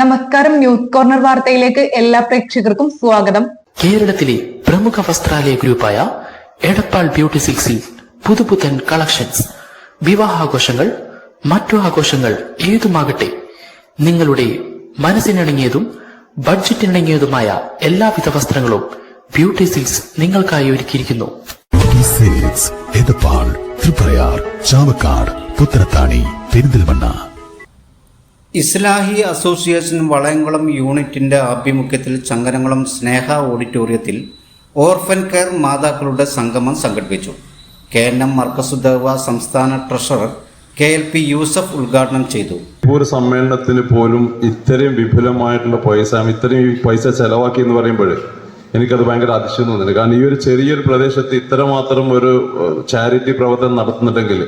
നമസ്കാരം news corner വാർത്തയിലേക്ക് എല്ലാ പ്രേക്ഷകർക്കും സ്വാഗതം. കേരളത്തിലെ പ്രമുഖ വസ്ത്രാലയ ഗ്രൂപ്പായ എടപ്പാൾ ബ്യൂട്ടി സിൽക്സിൽ പുതുപുത്തൻ കളക്ഷൻസ്. വിവാഹാഘോഷങ്ങൾ മറ്റു ആഘോഷങ്ങൾ ഏതുമാകട്ടെ നിങ്ങളുടെ മനസ്സിനിണങ്ങിയതും ബഡ്ജറ്റിനിണങ്ങിയതുമായ എല്ലാവിധ വസ്ത്രങ്ങളും ബ്യൂട്ടി സിൽക്സ് നിങ്ങൾക്കായി ഒരുക്കിയിരിക്കുന്നു. സെയിൽസ് എടപ്പാൾ തൃപ്രയാർ ചാവക്കാട് പുത്തനത്താണി പെരിന്തൽമണ്ണ. ഇസ്ലാഹി അസോസിയേഷൻ വളയംകുളം യൂണിറ്റിന്റെ ആഭിമുഖ്യത്തിൽ ചങ്ങരംകുളം സ്നേഹ ഓഡിറ്റോറിയത്തിൽ ഓർഫൻ കെയർ മാതാക്കളുടെ സംഗമം സംഘടിപ്പിച്ചു. കെ എൻ എം മർക്കസുദേവ സംസ്ഥാന treasurer K L P Yusuf ഉദ്ഘാടനം ചെയ്തു. ഒരു സമ്മേളനത്തിന് പോലും ഇത്രയും വിപുലമായിട്ടുള്ള പൈസ ഇത്രയും പൈസ ചെലവാക്കി എന്ന് പറയുമ്പോൾ എനിക്കത് ഭയങ്കര അതിശയം തോന്നുന്നു കാരണം ഈ ഒരു ചെറിയൊരു പ്രദേശത്ത് ഇത്രമാത്രം ഒരു ചാരിറ്റി പ്രവർത്തനം നടത്തുന്നുണ്ടെങ്കിൽ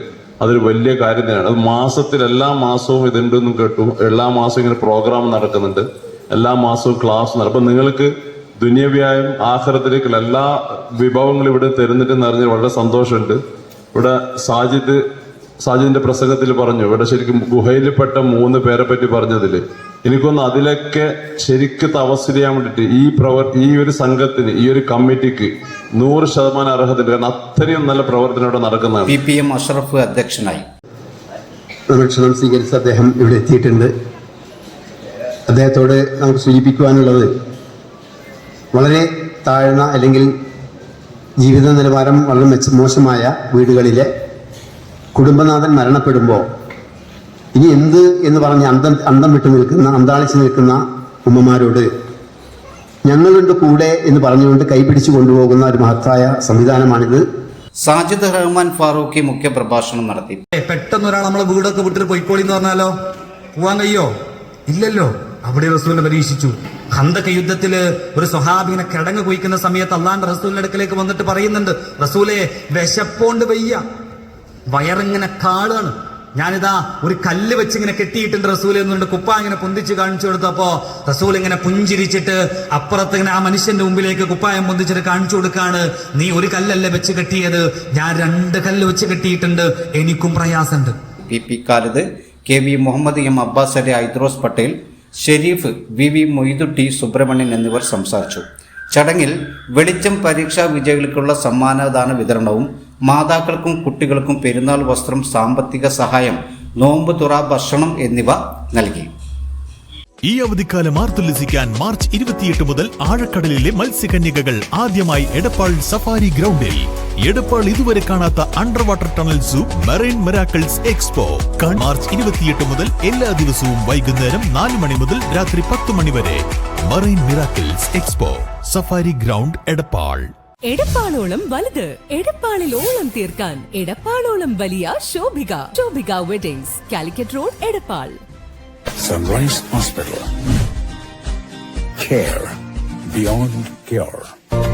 അതൊരു വലിയ കാര്യം തന്നെയാണ്. അത് മാസത്തിൽ എല്ലാ മാസവും ഇതുണ്ടെന്നും കേട്ടു. എല്ലാ മാസവും ഇങ്ങനെ പ്രോഗ്രാം നടക്കുന്നുണ്ട്. എല്ലാ മാസവും ക്ലാസ് നടക്കും അപ്പൊ നിങ്ങൾക്ക് ദുന്യവ്യായം ആഹാരത്തിലേക്കുള്ള എല്ലാ വിഭവങ്ങളും ഇവിടെ തരുന്നിട്ടെന്ന് അറിഞ്ഞ് വളരെ സന്തോഷമുണ്ട്. ഇവിടെ സാജിദ് സാജിദിന്റെ പ്രസംഗത്തിൽ പറഞ്ഞു. ഇവിടെ ശരിക്കും ഗുഹയിൽപ്പെട്ട മൂന്ന് പേരെ പറ്റി പറഞ്ഞതിൽ എനിക്കൊന്ന് അതിലൊക്കെ ശരിക്ക് തപസ് ചെയ്യാൻ വേണ്ടിയിട്ട് ഈ പ്രവർ ഈ ഒരു സംഘത്തിന് ഈ ഒരു കമ്മിറ്റിക്ക് നൂറ് ശതമാനം അർഹതയുണ്ട്. കാരണം അത്രയും നല്ല പ്രവർത്തനം ഇവിടെ നടക്കുന്നതാണ്. പി പി എം അഷറഫ് അധ്യക്ഷനായി. പ്രദക്ഷിണം സ്വീകരിച്ച് അദ്ദേഹം ഇവിടെ എത്തിയിട്ടുണ്ട്. അദ്ദേഹത്തോട് നമുക്ക് സൂചിപ്പിക്കുവാനുള്ളത് വളരെ താഴ്ന്ന അല്ലെങ്കിൽ ജീവിത നിലവാരം വളരെ മെച്ച മോശമായ വീടുകളിലെ കുടുംബനാഥൻ മരണപ്പെടുമ്പോൾ ഇനി എന്ത് എന്ന് പറഞ്ഞ് അന്തം അന്തം വിട്ടു നിൽക്കുന്ന അന്താളിച്ച് നിൽക്കുന്ന ഉമ്മമാരോട് ഞങ്ങളുണ്ട് കൂടെ എന്ന് പറഞ്ഞുകൊണ്ട് കൈപിടിച്ചു കൊണ്ടുപോകുന്ന ഒരു മഹത്തായ സംവിധാനമാണിത്. സാജിദ് റഹ്മാൻ ഫാറൂഖി മുഖ്യ പ്രഭാഷണം നടത്തി. പെട്ടെന്ന് ഒരാൾ നമ്മളെ വീടൊക്കെ വിട്ടിട്ട് പോയിക്കോളി എന്ന് പറഞ്ഞാലോ? പോവാൻ കഴിയോ? ഇല്ലല്ലോ. അവിടെ റസൂലിനെ പരീക്ഷിച്ചു. ഹന്തക യുദ്ധത്തിൽ ഒരു സ്വഹാബിനെ കിടങ്ങ് കുയിക്കുന്ന സമയത്ത് അള്ളാന്റെ റസൂലിന്റെ അടുക്കലേക്ക് വന്നിട്ട് പറയുന്നുണ്ട് റസൂലെ വിശപ്പോണ്ട് വയ്യ. വയറിങ്ങനെ കാളാണ് ഞാനിതാ ഒരു കല്ല് വെച്ച് ഇങ്ങനെ കെട്ടിയിട്ടുണ്ട് റസൂൽ എന്നുണ്ട് കുപ്പ ഇങ്ങനെ പൊന്തിച്ച് കാണിച്ചു കൊടുത്തപ്പോ റസൂൽ ഇങ്ങനെ പുഞ്ചിരിച്ചിട്ട് അപ്പുറത്ത് ഇങ്ങനെ ആ മനുഷ്യന്റെ മുമ്പിലേക്ക് കുപ്പായം പൊന്തിച്ചിട്ട് കാണിച്ചു കൊടുക്കാണ്. നീ ഒരു കല്ലല്ല വെച്ച് കെട്ടിയത്. ഞാൻ രണ്ട് കല്ല് വെച്ച് കെട്ടിയിട്ടുണ്ട്. എനിക്കും പ്രയാസമുണ്ട്. പി പി കാലത്ത് K V Muhammad M Abbas Ali Aidros Patel Sherif V V Moythutty Subramanian എന്നിവർ സംസാരിച്ചു. ചടങ്ങിൽ വെളിച്ചം പരീക്ഷാ വിജയികൾക്കുള്ള സമ്മാനദാന വിതരണവും മാതാക്കൾക്കും കുട്ടികൾക്കും പെരുന്നാൾ വസ്ത്രം സാമ്പത്തിക സഹായം നോമ്പ് തുറ ഭക്ഷണം എന്നിവ നൽകി. ഈ അവധിക്കാലം ആർത്തുല്ലസിക്കാൻ മാർച്ച് ഇരുപത്തിയെട്ട് മുതൽ ആഴക്കടലിലെ മത്സ്യകന്യകകൾ ആദ്യമായി എടപ്പാൾ സഫാരി ഗ്രൗണ്ടിൽ. എടപ്പാൾ ഇതുവരെ കാണാത്ത under water tunnel zoo marine miracles expo. March ഇരുപത്തിയെട്ട് മുതൽ എല്ലാ ദിവസവും വൈകുന്നേരം നാല് മണി മുതൽ രാത്രി പത്ത് മണി വരെ. Marine miracles expo safari ground Edappal. എടപ്പാളോളം വലുത്. എടപ്പാളിൽ ഓളം തീർക്കാൻ. എടപ്പാളോളം വലിയ Shobhika. Shobhika weddings Calicut road Edappal. Sunrise hospital care beyond care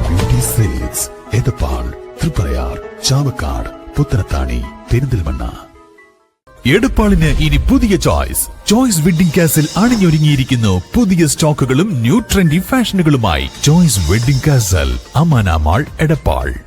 beauty sales Edappal Triprayar Chavakkad Puthanathani Perinthalmanna. എടപ്പാളിന് ഇനി പുതിയ ചോയ്സ്. ചോയ്സ് വെഡിംഗ് കാസിൽ അണിഞ്ഞൊരുങ്ങിയിരിക്കുന്നു പുതിയ സ്റ്റോക്കുകളും new trendy ഫാഷനുകളുമായി. Choice wedding castle Amana mall Edappal.